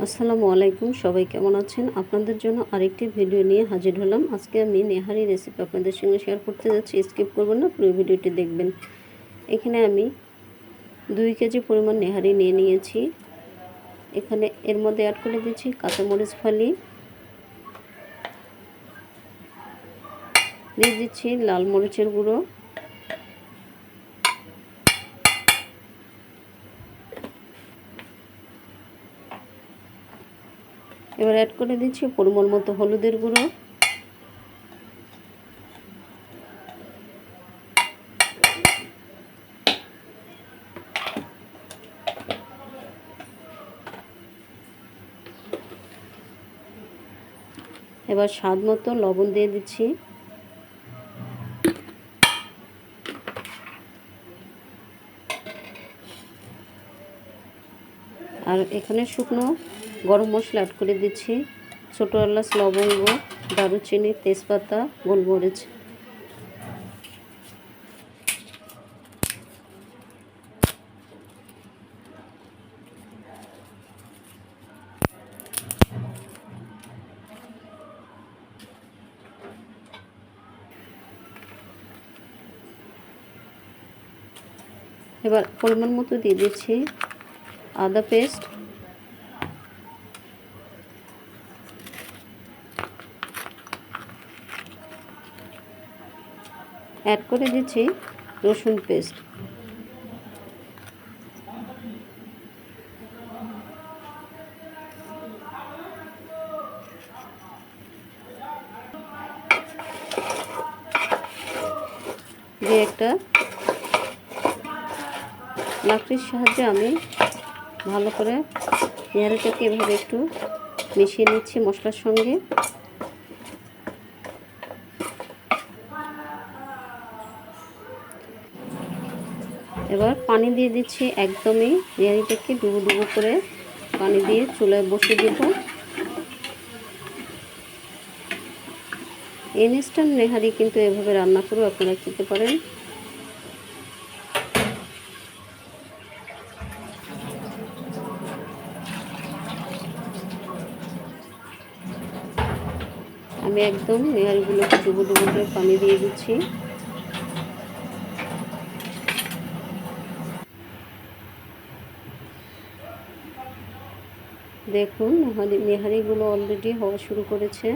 আসসালামু আলাইকুম, সবাই কেমন আছেন? আপনাদের জন্য আরেকটি ভিডিও নিয়ে হাজির হলাম। আজকে আমি নেহারি রেসিপি আপনাদের সঙ্গে শেয়ার করতে যাচ্ছি। স্কিপ করবেন না, পুরো ভিডিওটি দেখবেন। এখানে আমি দুই কেজি পরিমাণ নেহারি নিয়ে নিয়েছি। এখানে এর মধ্যে অ্যাড করে দিচ্ছি কাঁচামরিচ ফালি। দিয়ে দিচ্ছি লাল মরিচের গুঁড়ো। এবার অ্যাড করে দিচ্ছি পরিমাণ মতো হলুদের গুঁড়ো। এবার স্বাদ মতো লবণ দিয়ে দিচ্ছি। আর এখানে শুকনো গরম মশলা অ্যাড করে দিচ্ছি। ছোটো এলাচ, লবঙ্গ, দারুচিনি, তেজপাতা, গোলমরিচ। এবার পরিমাণ মতো দিয়ে দিচ্ছি আদা পেস্ট অ্যাড করে দিচ্ছি রসুন পেস্ট দিয়ে একটা লাকড়ির সাহায্যে আমি ভালো করে পেঁয়াজটাকে এভাবে একটু মিশিয়ে নিচ্ছি মশলার সঙ্গে। এবার পানি দিয়ে দিচ্ছি একদমই বিরিয়ানিটাকে ডুবো ডুবো করে পানি দিয়ে চুলায় বসিয়ে দেব। ইনস্ট্যান্ট নেহারি কিন্তু এভাবে রান্না করেও আপনারা খেতে পারেন। আমি একদম নেহারিগুলোকে ডুবো ডুবো করে পানি দিয়ে দিচ্ছি। দেখুন নেহারি নেহারিগুলো অলরেডি হওয়া শুরু করেছে।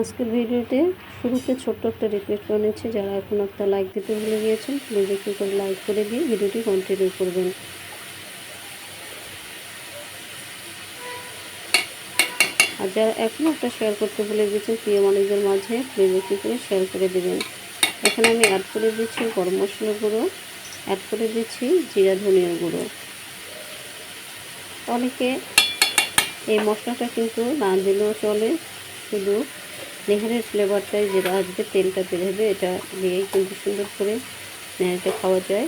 আজকের ভিডিওতে শুরুতে ছোট্ট একটা রিকোয়েস্ট বানিয়েছি, যারা এখন একটা লাইক দিতে ভুলে গিয়েছেন প্লিজ একটু করে লাইক করে দিয়ে ভিডিওটি কন্টিনিউ করবেন। যারা এখনও একটা শেয়ার করতে ভুলে গেছেন, প্রিয় মানুষদের মাঝে প্লিজ একটু করে শেয়ার করে দেবেন। এখানে আমি অ্যাড করে দিচ্ছি গরম মশলা গুঁড়ো অ্যাড করে দিচ্ছি জিরা ধনিয়া গুঁড়ো। অনেকে এই মশলাটা কিন্তু না দিলেও চলে, শুধু নেহারের ফ্লেভারটাই যেটা আসবে তেলটা বেরোবে এটা দিয়েই কিন্তু সুন্দর করে নেহারিটা খাওয়া যায়।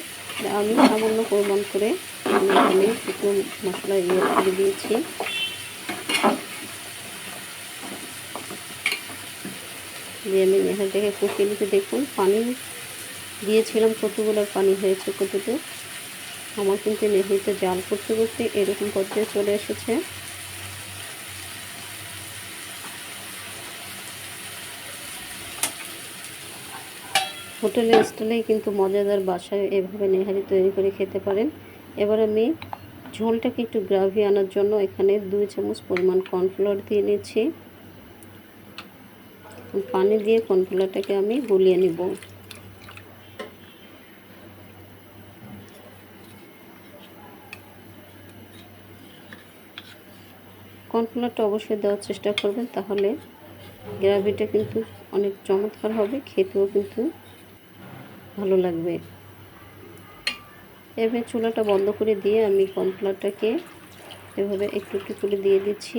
আমি সামান্য পরিমাণ করে আমি শুকনো মশলা ইয়ে করে দিয়েছি। দিয়ে আমি নেহারিটাকে কষিয়ে নিতে দেখুন, পানি দিয়েছিলাম, কতগুলো পানি হয়েছে কতটুকু। আমার কিন্তু নেহারিটা জাল করতে করতে এরকম পর্যায়ে চলে এসেছে। হোটেলের স্টাইলেই কিন্তু মজাদার বাসায় এভাবে নেহারি তৈরি করে খেতে পারেন। এবার আমি ঝোলটাকে একটু গ্রাভি আনার জন্য এখানে দুই চামচ পরিমাণ কর্নফ্লাওয়ার দিয়ে নিচ্ছি। পানি দিয়ে কর্নফ্লাওয়ারটাকে আমি গুলিয়ে নিব। কর্নফ্লাওয়ারটা অবশ্যই দেওয়ার চেষ্টা করবেন, তাহলে গ্রাভিটা কিন্তু অনেক চমৎকার হবে, খেতেও কিন্তু ভালো লাগবে। এভাবে চুলাটা বন্ধ করে দিয়ে আমি কর্নফ্লাওয়ারটাকে এভাবে একটু একটু করে দিয়ে দিচ্ছি।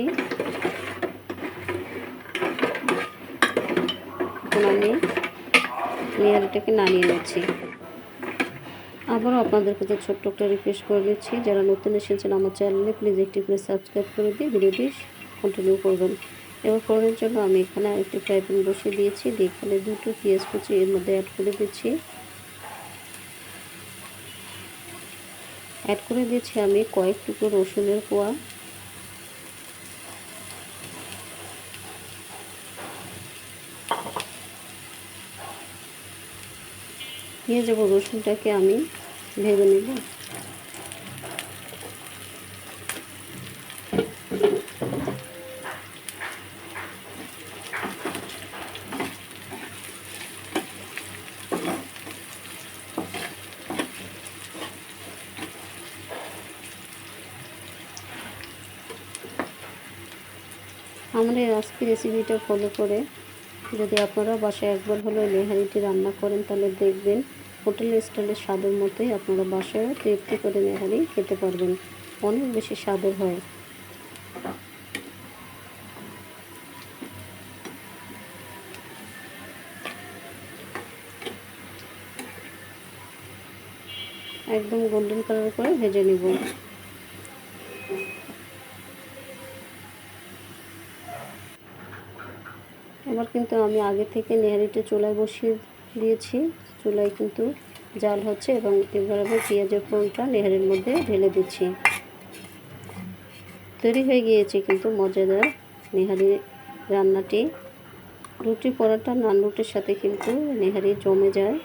এখন আমি লেয়ারটাকে নামিয়ে নিচ্ছি। আবারও আপনাদের কাছে ছোট্ট একটা রিকোয়েস্ট করে দিচ্ছি, যারা নতুন এসেছেন আমার চ্যানেলে প্লিজ একটি করে সাবস্ক্রাইব করে দিয়ে ভিডিওটি কন্টিনিউ করবেন। এবার ফোড়নের জন্য আমি এখানে একটি ফ্রাই প্যান বসিয়ে দিয়েছি, দিয়ে এখানে দুটো পেঁয়াজ কুচি এর মধ্যে অ্যাড করে দিচ্ছি। অ্যাড করে দিয়েছি আমি কয়েক টুকরো রসুনের কোয়া। দিয়ে যাব রসুনটাকে আমি ভেজে নেব। আমার আজকে রেসিপিটা ফলো করে যদি আপনারা বাসায় একবার হলেও নেহারিটি রান্না করেন, তাহলে দেখবেন হোটেল স্টাইলের স্বাদের মতোই আপনারা বাসায় তৃপ্তি করে নেহারি খেতে পারবেন। অনেক বেশি স্বাদের হয়। একদম গোল্ডেন কালার করে ভেজে নিব। এবার কিন্তু আমি আগে থেকে নেহারিতে চুলায় বসিয়ে দিয়েছি। চুলায় কিন্তু জাল হচ্ছে এবং এবার আমি পেঁয়াজের ফোড়নটা নেহারির মধ্যে ঢেলে দিচ্ছি। তৈরি হয়ে গিয়েছে কিন্তু মজাদার নেহারি রান্নাটি। রুটি পরোটা, নান রুটির সাথে কিন্তু নেহারি জমে যায়।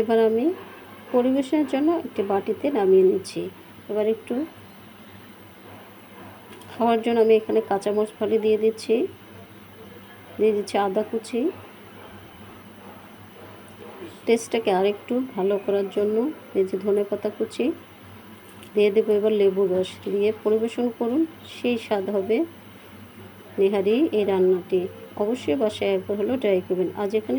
এবার আমি পরিবেশনের জন্য একটি বাটিতে নামিয়ে নিচ্ছি। এবার একটু খাওয়ার জন্য আমি এখানে কাঁচামরিচ ফালি দিয়ে দিচ্ছি। দিয়ে দিচ্ছি আদা কুচি। টেস্টটাকে আরেকটু ভালো করার জন্য দিয়েছি ধনে পাতা কুচি দিয়ে দেবো। এবার লেবু রস দিয়ে পরিবেশন করুন। সেই স্বাদ হবে নেহারি এই রান্নাটি। অবশ্যই বাসায় একবার হলেও ট্রাই করবেন। আজ এখানে